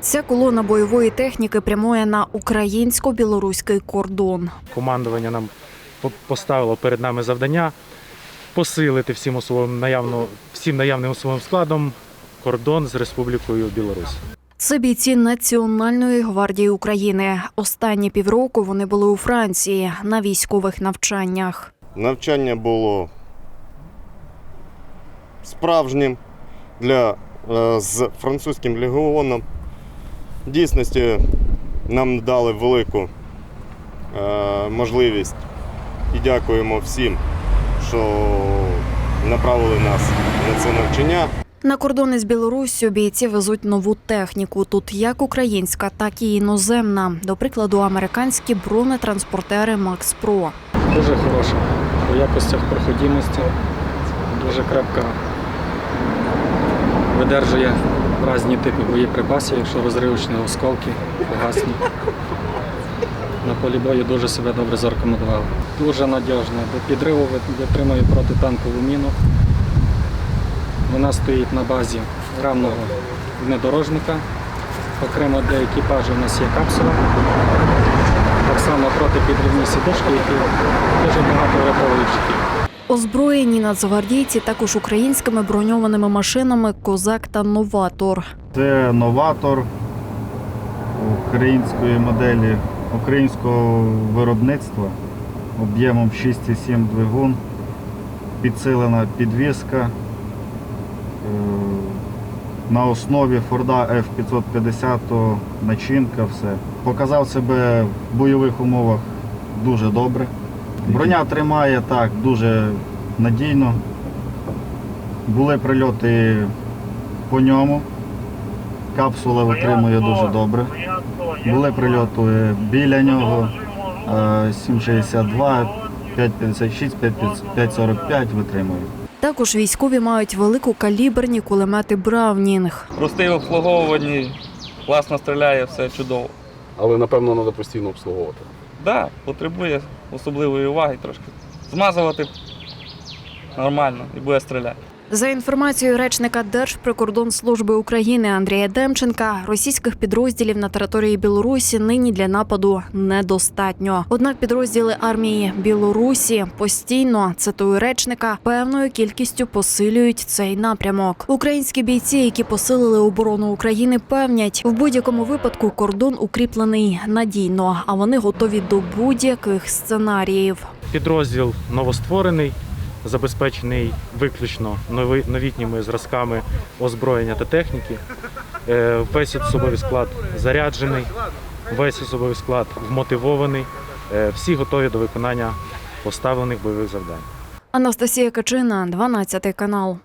Ця колона бойової техніки прямує на українсько-білоруський кордон. Командування нам поставило перед нами завдання посилити всім особовим наявно, всім наявним особовим складом кордон з Республікою Білорусь. Це бійці Національної гвардії України. Останні півроку вони були у Франції на військових навчаннях. Навчання було справжнім для, е, з французьким легіоном. Дійсності нам дали велику е, можливість і дякуємо всім, що направили нас на це навчання. На кордони з Білоруссю бійці везуть нову техніку. Тут як українська, так і іноземна. До прикладу, американські бронетранспортери Макс Про. Дуже хороша по якостях проходимості, дуже крепка. Видержує різні типи боєприпасів, якщо розривочні осколки, фугасні. На полі бою дуже себе добре зарекомендували. Дуже надіжна. До підриву ви- витримує протитанкову міну. Вона стоїть на базі равного внедорожника. Окремо для екіпажу у нас є капсула. Так само протипідрівні сідушки, які дуже багато врятовують життів. Озброєні нацгвардійці також українськими броньованими машинами Козак та Новатор. Це новатор української моделі, українського виробництва об'ємом 6,7 двигун, підсилена підвіска е, на основі Форда F550 начинка, все. Показав себе в бойових умовах дуже добре. Броня тримає так дуже надійно. Були прильоти по ньому. Капсула витримує дуже добре. Були прильоти біля нього. е, 7,62, 5,56, 5,45 витримує. Також військові мають великокаліберні кулемети Браунінг. Простий в обслуговуванні, класно стріляє, все чудово. Але напевно треба постійно обслуговувати. Да, потребує особливої уваги трошки. Змазувати нормально і буде стріляти. За інформацією речника Держприкордонслужби України Андрія Демченка, російських підрозділів на території Білорусі нині для нападу недостатньо. Однак підрозділи армії Білорусі постійно цитую речника певною кількістю посилюють цей напрямок. Українські бійці, які посилили оборону України, певнять в будь-якому випадку кордон укріплений надійно, а вони готові до будь-яких сценаріїв. Підрозділ новостворений, забезпечений виключно новітніми зразками озброєння та техніки. Е, Весь особовий склад заряджений, весь особовий склад вмотивований. Е, Всі готові до виконання поставлених бойових завдань. Анастасія Качина, 12 канал.